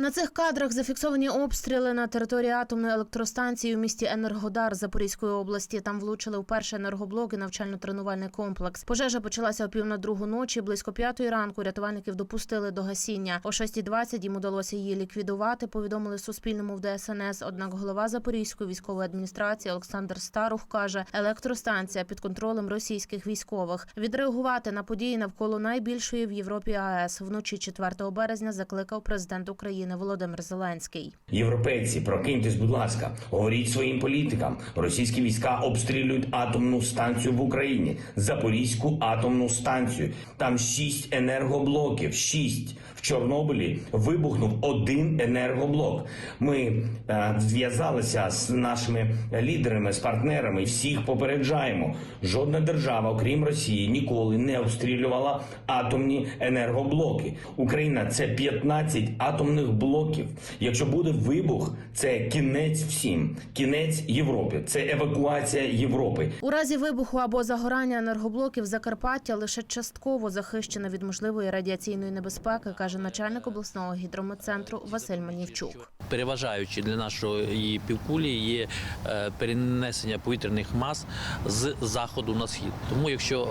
На цих кадрах зафіксовані обстріли на території атомної електростанції у місті Енергодар Запорізької області. Там влучили в перший енергоблок і навчально-тренувальний комплекс. Пожежа почалася о пів на другу ночі. Близько п'ятої ранку рятувальників допустили до гасіння. О 6.20 їм удалося її ліквідувати. Повідомили Суспільному в ДСНС. Однак голова Запорізької військової адміністрації Олександр Старух каже, електростанція під контролем російських військових. Відреагувати на події навколо найбільшої в Європі АЕС вночі 4 березня закликав президент України Володимир Зеленський. Європейці, прокиньтесь, будь ласка, говоріть своїм політикам. Російські війська обстрілюють атомну станцію в Україні, Запорізьку атомну станцію. Там шість енергоблоків. Шість в Чорнобилі вибухнув один енергоблок. Ми е, зв'язалися з нашими лідерами, з партнерами. Всіх попереджаємо. Жодна держава, окрім Росії, ніколи не обстрілювала атомні енергоблоки. Україна це 15 атомних блоків. Якщо буде вибух, це кінець всім, кінець Європі, це евакуація Європи. У разі вибуху або загорання енергоблоків Закарпаття лише частково захищена від можливої радіаційної небезпеки, каже начальник обласного гідрометцентру Василь Манівчук. переважаючи для нашої півкулі є е, перенесення повітряних мас з заходу на схід. Тому, якщо е,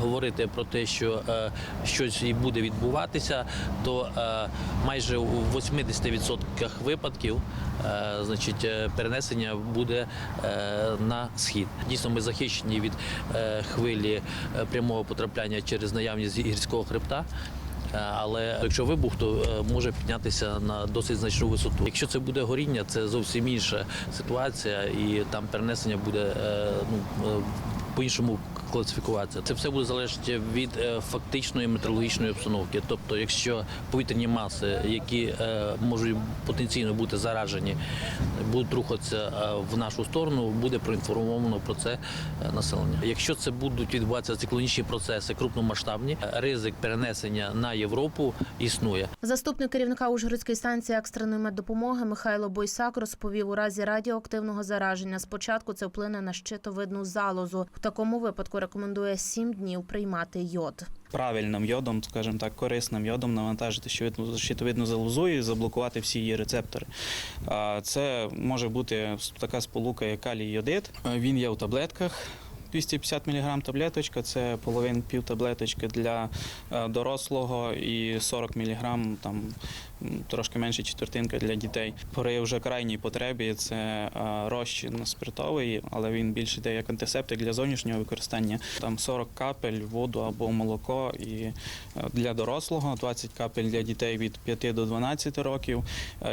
говорити про те, що е, щось і буде відбуватися, то майже у 80% випадків е, значить, е, перенесення буде е, на схід. Дійсно, ми захищені від хвилі прямого потрапляння через наявність гірського хребта. Але якщо вибух, то може піднятися на досить значну висоту. Якщо це буде горіння, це зовсім інша ситуація, і там перенесення буде ну е, по-іншому класифікуватися. Це все буде залежати від е, фактичної метеорологічної обстановки. Тобто, якщо повітряні маси, які е, можуть потенційно бути заражені, будуть рухатися е, в нашу сторону, буде проінформовано про це населення. Якщо це будуть відбуватися циклонічні процеси крупномасштабні, ризик перенесення на Європу існує. Заступник керівника Ужгородської станції екстреної меддопомоги Михайло Бойсак розповів, у разі радіоактивного зараження спочатку це вплине на щитовидну залозу. В такому випадку рекомендує 7 днів приймати йод. правильним йодом, скажімо так, корисним йодом навантажити щитовидну- залозу і заблокувати всі її рецептори. Це може бути така сполука, як калій йодит. Він є у таблетках. 250 мг таблеточка, це половин пів таблеточки для е, дорослого і 40 мг там трошки менше четвертинка для дітей. При вже крайній потребі це е, розчин спиртовий, але він більше йде як антисептик для зовнішнього використання. Там 40 капель, воду або молоко і е, для дорослого, 20 капель для дітей від 5 до 12 років.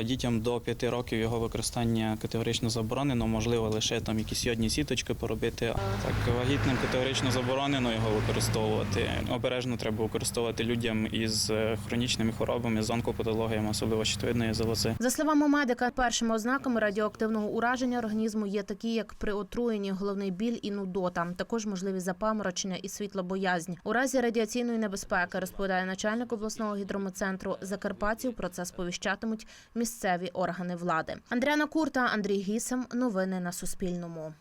Дітям до 5 років його використання категорично заборонено, можливо, лише там якісь йодні сіточки поробити. Так, вагітним категорично заборонено його використовувати. Обережно треба використовувати людям із е, хронічними хворобами, з онкопатологіями, особливо щитовидної залози. За словами медика, першими ознаками радіоактивного ураження організму є такі, як при отруєнні головний біль і нудота. Також можливі запаморочення і світлобоязнь. У разі радіаційної небезпеки розповідає начальник обласного гідрометцентру Закарпатців. Про це сповіщатимуть місцеві органи влади. Андріана Курта, Андрій Гісем. Новини на Суспільному.